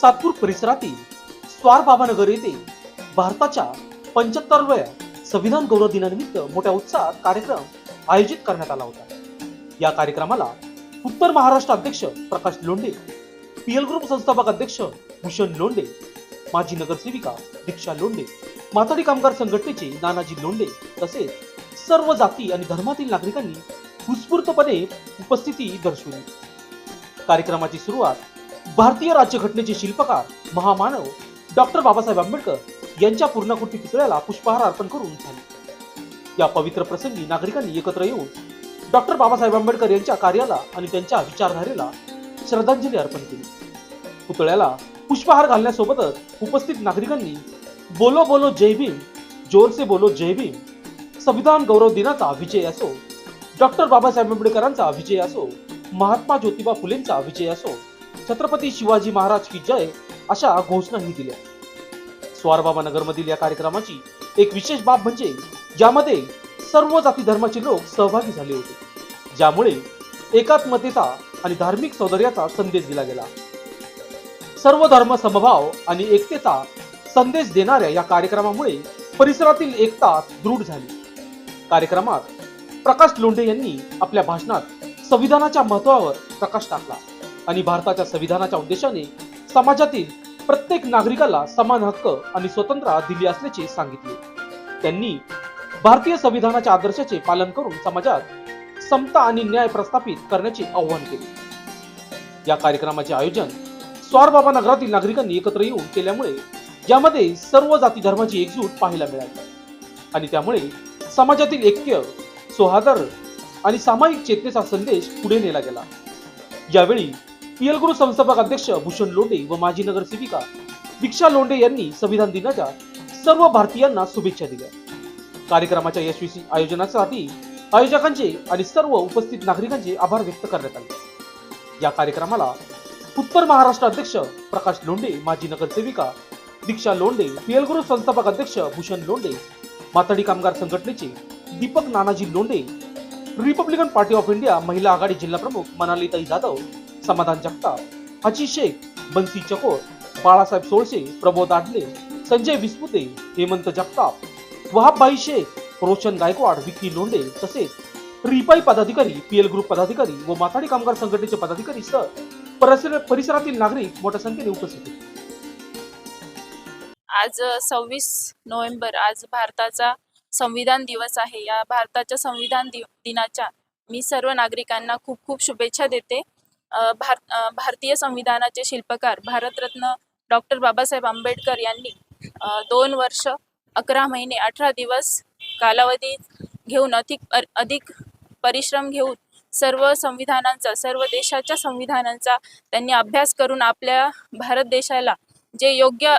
सातपूर परिसरातील स्वार बाबानगर येथे भारताच्या पंच्याहत्तरव्या संविधान गौरव दिनानिमित्त मोठ्या उत्साहात कार्यक्रम आयोजित करण्यात आला होता. या कार्यक्रमाला उत्तर महाराष्ट्र अध्यक्ष प्रकाश लोंढे पीएल ग्रुप संस्थापक अध्यक्ष भूषण लोंढे माजी नगरसेविका दीक्षा लोंढे माथाडी कामगार संघटनेचे नानाजी लोंढे तसेच सर्व जाती आणि धर्मातील नागरिकांनी उत्स्फूर्तपणे उपस्थिती दर्शवली. कार्यक्रमाची सुरुवात भारतीय राज्यघटनेचे शिल्पकार महामानव डॉक्टर बाबासाहेब आंबेडकर यांच्या पूर्णाकृती पुतळ्याला पुष्पहार अर्पण करून झाली. या पवित्र प्रसंगी नागरिकांनी एकत्र येऊन डॉक्टर बाबासाहेब आंबेडकर यांच्या कार्याला आणि त्यांच्या विचारधारेला श्रद्धांजली अर्पण केली. पुतळ्याला पुष्पहार घालण्यासोबतच उपस्थित नागरिकांनी बोलो बोलो जय भीम जोर से बोलो जय भीम संविधान गौरव दिनाचा विजय असो डॉक्टर बाबासाहेब आंबेडकरांचा विजय असो महात्मा ज्योतिबा फुलेंचा विजय असो छत्रपती शिवाजी महाराज की जय अशा घोषणाही दिल्या. स्वारबाबा नगरमधील या कार्यक्रमाची एक विशेष बाब म्हणजे यामध्ये सर्व जाती धर्माचे लोक सहभागी झाले होते. ज्यामुळे एकात्मतेचा आणि धार्मिक सौंदर्याचा संदेश दिला गेला. सर्व धर्म समभाव आणि एकतेचा संदेश देणाऱ्या या कार्यक्रमामुळे परिसरातील एकता दृढ झाली. कार्यक्रमात प्रकाश लोंढे यांनी आपल्या भाषणात संविधानाच्या महत्वावर प्रकाश टाकला. आणि भारताच्या संविधानाच्या उद्देशाने समाजातील प्रत्येक नागरिकाला समान हक्क आणि स्वतंत्र दिली असल्याचे सांगितले. त्यांनी भारतीय संविधानाच्या आदर्शाचे पालन करून समाजात समता आणि न्याय प्रस्थापित करण्याचे आवाहन केले. या कार्यक्रमाचे आयोजन स्वारबाबा नगरातील नागरिकांनी एकत्र येऊन केल्यामुळे यामध्ये सर्व जाती धर्माची एकजूट पाहायला मिळाली. आणि त्यामुळे समाजातील ऐक्य सोहादर आणि सामायिक चेतनेचा संदेश पुढे नेला गेला. यावेळी पीएल गुरु संस्थापक अध्यक्ष भूषण लोंढे व माजी नगरसेविका दीक्षा लोंढे यांनी संविधान दिनाच्या सर्व भारतीयांना शुभेच्छा दिल्या. कार्यक्रमाच्या यशस्वी आयोजनासाठी आयोजकांचे आणि सर्व उपस्थित नागरिकांचे आभार व्यक्त करण्यात आले. या कार्यक्रमाला उत्तर महाराष्ट्र अध्यक्ष प्रकाश लोंढे माजी नगरसेविका दीक्षा लोंढे पीएल गुरु संस्थापक अध्यक्ष भूषण लोंढे माथाडी कामगार संघटनेचे Deepak Nanaji Londhe Republican Party of India महिला आघाडी जिल्हा प्रमुख मनालीताई जाधव समाधान जगताप हाजी शेख बन्सी चकोर बाळासाहेब सोळशे प्रबोध आडले संजय विस्पुते हेमंत जगताप वहाबभाई शेख रोशन गायकवाड विक्की लोंढे तसेच रिपाई पदाधिकारी पीएल ग्रुप पदाधिकारी व माथाडी कामगार संघटनेचे पदाधिकारी सह परिसर परिसरातील नागरिक मोठ्या संख्येने उपस्थित होते. आज सव्वीस नोव्हेंबर आज भारताचा संविधान दिवस आहे. या भारताच्या संविधान दिनाच्या मी सर्व नागरिकांना खूप खूप शुभेच्छा देते. भार भारतीय संविधानाचे शिल्पकार भारतरत्न डॉक्टर बाबासाहेब आंबेडकर यांनी दोन वर्ष अकरा महिने अठरा दिवस कालावधी घेऊन अधिक अधिक परिश्रम घेऊन सर्व संविधानांचा सर्व देशाच्या संविधानांचा त्यांनी अभ्यास करून आपल्या भारत देशाला जे योग्य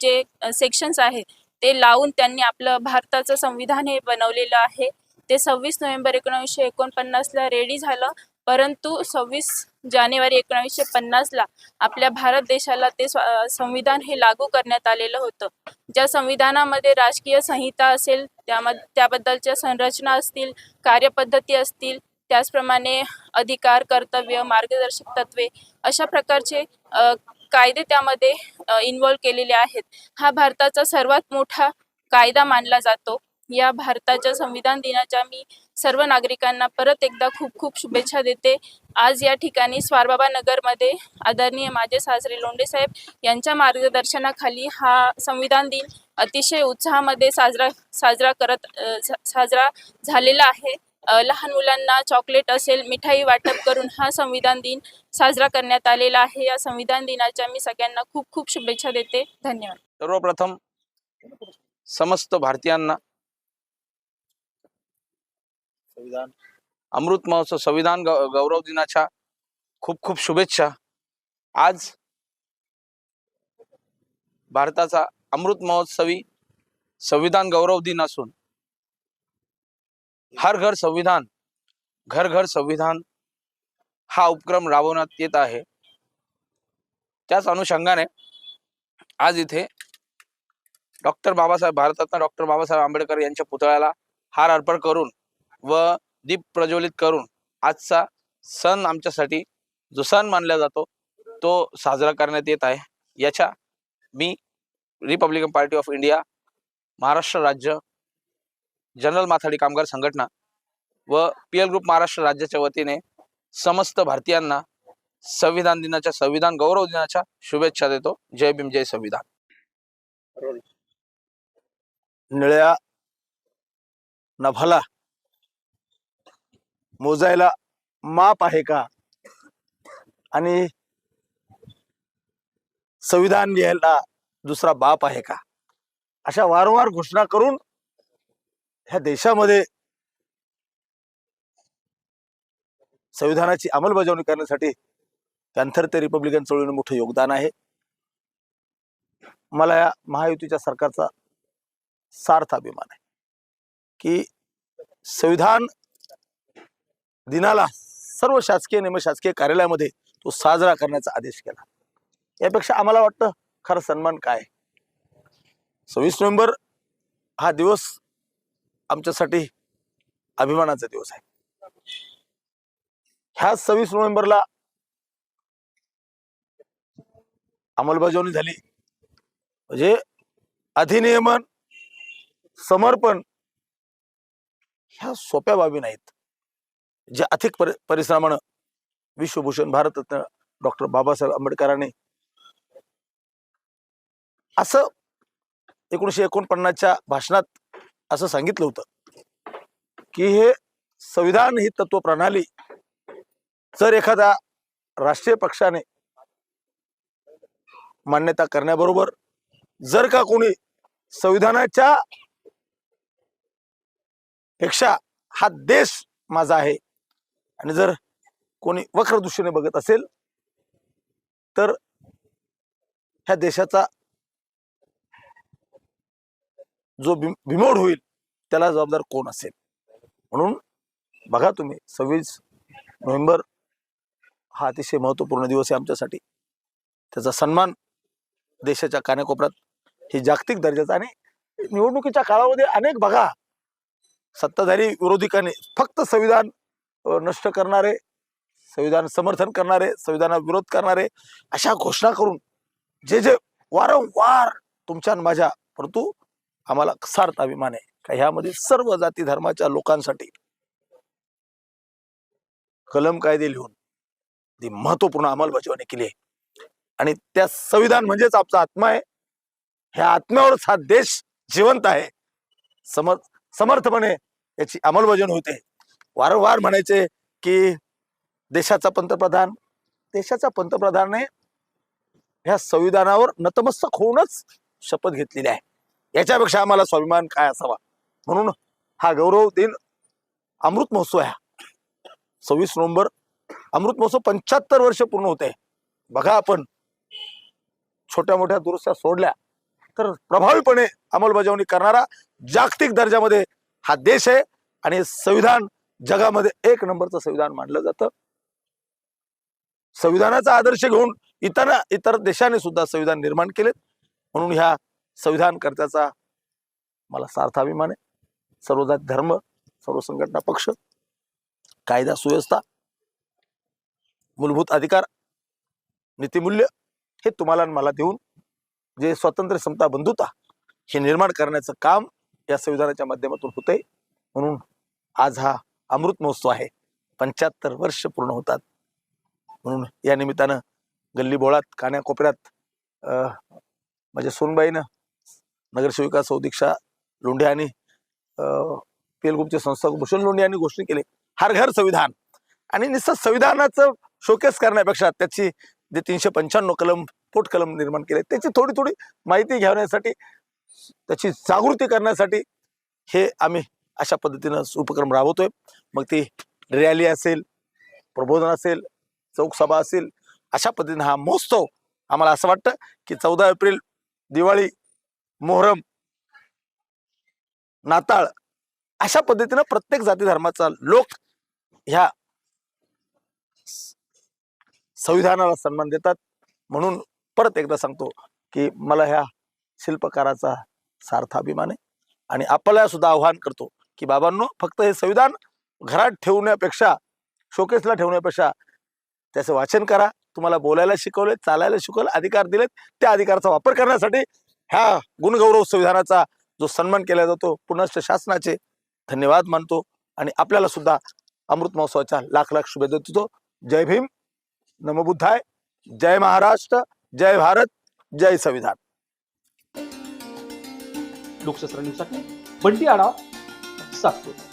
जे सेक्शन्स आहे ते लावून त्यांनी आपलं भारताचं संविधान हे बनवलेलं आहे. ते सव्वीस नोव्हेंबर एकोणीसशे एकोणपन्नासला रेडी झालं. परंतु सव्वीस जानेवारी एकोणीसशे पन्नासला आपल्या भारत देशाला ते संविधान हे लागू करण्यात आलेलं होतं. ज्या संविधानामध्ये राजकीय संहिता असेल त्यामध्ये त्याबद्दलच्या संरचना असतील कार्यपद्धती असतील त्याचप्रमाणे अधिकार कर्तव्य मार्गदर्शक तत्वे अशा प्रकारचे कायदे त्यामध्ये इन्वॉल्व केलेले आहेत. हा भारताचा सर्वात मोठा कायदा मानला जातो. या भारताच्या संविधान दिनाच्या मी सर्व नागरिकांना परत एकदा खूप खूप शुभेच्छा देते. आज या ठिकाणी स्वारबाबा नगरमध्ये आदरणीय माझे सासरे लोंढे साहेब यांच्या मार्गदर्शनाखाली हा संविधान दिन अतिशय उत्साहामध्ये साजरा साजरा करत साजरा झालेला आहे. लहान मुलांना चॉकलेट असेल मिठाई वाटप करून हा संविधान दिन साजरा करण्यात आलेला आहे. या संविधान दिनाच्या मी सगळ्यांना खूप खूप शुभेच्छा देते. धन्यवाद. सर्वप्रथम समस्त भारतीयांना संविधान. अमृत महोत्सव संविधान गौरव दिनाच्या खूप खूप शुभेच्छा. आज भारताचा अमृत महोत्सवी संविधान गौरव दिन असून हर घर संविधान घर घर संविधान हा उपक्रम राबवण्यात येत आहे. त्याच अनुषंगाने आज इथे डॉक्टर बाबासाहेब भारतरत्न डॉक्टर बाबासाहेब आंबेडकर यांच्या पुतळ्याला हार अर्पण करून व दीप प्रज्वलित करून आजचा सण आमच्यासाठी जो सण मानला जातो तो साजरा करण्यात येत आहे. याच्या मी Republican Party of India Maharashtra राज्य जनरल माथाडी कामगार संघटना व पी एल ग्रुप महाराष्ट्र राज्याच्या वतीने समस्त भारतीयांना संविधान दिनाच्या संविधान गौरव दिनाच्या शुभेच्छा देतो. जय भीम जय संविधान. निळ्या नभाला मोजायला माप आहे का? आणि संविधान लिहायला दुसरा बाप आहे का? अशा वारंवार घोषणा करून ह्या देशामध्ये संविधानाची अंमलबजावणी करण्यासाठी त्यांथर ते रिपब्लिकन चळवळीनं मोठं योगदान आहे. मला या महायुतीच्या सरकारचा सार्थ अभिमान आहे की संविधान दिनाला सर्व शासकीय निमशासकीय कार्यालयामध्ये तो साजरा करण्याचा आदेश केला. यापेक्षा आम्हाला वाटतं खरं सन्मान काय? सव्वीस नोव्हेंबर हा दिवस आमच्यासाठी अभिमानाचा दिवस आहे. ह्या सव्वीस नोव्हेंबरला अंमलबजावणी झाली. म्हणजे अधिनियमन समर्पण ह्या सोप्या बाबी नाहीत. जे अथिक परि परिश्रमानं विश्वभूषण भारतरत्न डॉक्टर बाबासाहेब आंबेडकरांनी असं एकोणीशे एकोणपन्नासच्या भाषणात असं सांगितलं होतं की हे संविधान ही तत्व प्रणाली जर एखाद्या राष्ट्रीय पक्षाने मान्यता करण्याबरोबर जर का कोणी संविधानाच्या पेक्षा हा देश माझा आहे आणि जर कोणी वक्र दृष्टीने बघत असेल तर ह्या देशाचा जो बिम- बिमोड होईल त्याला जबाबदार कोण असेल? म्हणून बघा तुम्ही सव्वीस नोव्हेंबर हा अतिशय महत्त्वपूर्ण दिवस आहे आमच्यासाठी. त्याचा सन्मान देशाच्या कानाकोपऱ्यात हे जागतिक दर्जाचं आणि निवडणुकीच्या काळामध्ये अनेक बघा सत्ताधारी विरोधकांनी फक्त संविधान नष्ट करणारे संविधान समर्थन करणारे संविधानाला विरोध करणारे अशा घोषणा करून जे जे वारंवार तुमच्या माझ्या परंतु आम्हाला सार्थ अभिमान आहे. का ह्यामध्ये सर्व जाती धर्माच्या लोकांसाठी कलम कायदे लिहून ती महत्त्वपूर्ण अंमलबजावणी केली आहे. आणि त्या संविधान म्हणजेच आपचा आत्मा आहे. ह्या आत्म्यावरच हा देश जिवंत आहे. समर्थ समर्थपणे याची अंमलबजावणी होते. वारंवार म्हणायचे की देशाचा पंतप्रधान देशाच्या पंतप्रधानाने ह्या संविधानावर नतमस्तक होऊनच शपथ घेतलेली आहे. याच्यापेक्षा आम्हाला स्वाभिमान काय असावा? म्हणून हा गौरव दिन अमृत महोत्सव आहे हा. सव्वीस नोव्हेंबर अमृत महोत्सव पंच्याहत्तर वर्ष पूर्ण होते. बघा आपण छोट्या मोठ्या दुरुस्त्या सोडल्या तर प्रभावीपणे अंमलबजावणी करणारा जागतिक दर्जामध्ये हा देश आहे आणि संविधान जगामध्ये एक नंबरचं संविधान मानलं जातं. संविधानाचा आदर्श घेऊन इतर इतर देशाने सुद्धा संविधान निर्माण केलेत. म्हणून ह्या संविधान कर्त्याचा मला सार्थ अभिमान आहे सर्वजात धर्म सर्व संघटना पक्ष कायदा सुव्यवस्था मूलभूत अधिकार नीतिमूल्य हे तुम्हाला आणि मला देऊन जे स्वातंत्र्य समता बंधुता हे निर्माण करण्याचं काम या संविधानाच्या माध्यमातून होतंय. म्हणून आज हा अमृत महोत्सव आहे. पंच्याहत्तर वर्ष पूर्ण होतात. म्हणून या निमित्तानं गल्ली बोळात कान्याकोपऱ्यात माझ्या सोनबाईनं नगरसेविका सौदीक्षा लोंढे आणि पी एल संस्थापक भूषण लोंढे यांनी घोषणा केली. हर घर संविधान. आणि नुसतं संविधानाचं शोकेस करण्यापेक्षा त्याची जे तीनशे पंच्याण्णव कलम पोट कलम निर्माण केले त्याची थोडी थोडी माहिती घेण्यासाठी त्याची जागृती करण्यासाठी हे आम्ही अशा पद्धतीनं उपक्रम राबवतोय. मग ती रॅली असेल प्रबोधन असेल चौकसभा असेल अशा पद्धतीनं हा महोत्सव आम्हाला असं वाटतं की चौदा एप्रिल दिवाळी मोहरम नाताळ अशा पद्धतीनं प्रत्येक जाती धर्माचा लोक ह्या संविधानाला सन्मान देतात. म्हणून परत एकदा सांगतो की मला ह्या शिल्पकाराचा सार्थ अभिमान आहे. आणि आपल्याला सुद्धा आव्हान करतो की बाबांनो फक्त हे संविधान घरात ठेवण्यापेक्षा शोकेसला ठेवण्यापेक्षा त्याचं वाचन करा. तुम्हाला बोलायला शिकवले चालायला शिकवलं अधिकार दिलेत त्या अधिकाराचा वापर करण्यासाठी ह्या गुणगौरव संविधानाचा जो सन्मान केला जातो पुनश्च शासनाचे धन्यवाद मानतो आणि आपल्याला सुद्धा अमृत महोत्सवाच्या लाख लाख शुभेच्छा देतो. जय भीम. नमबुद्धाय. जय महाराष्ट्र. जय भारत. जय संविधान. लोकशास्त्र न्यूजसाठी बंटी आडा. सातपूर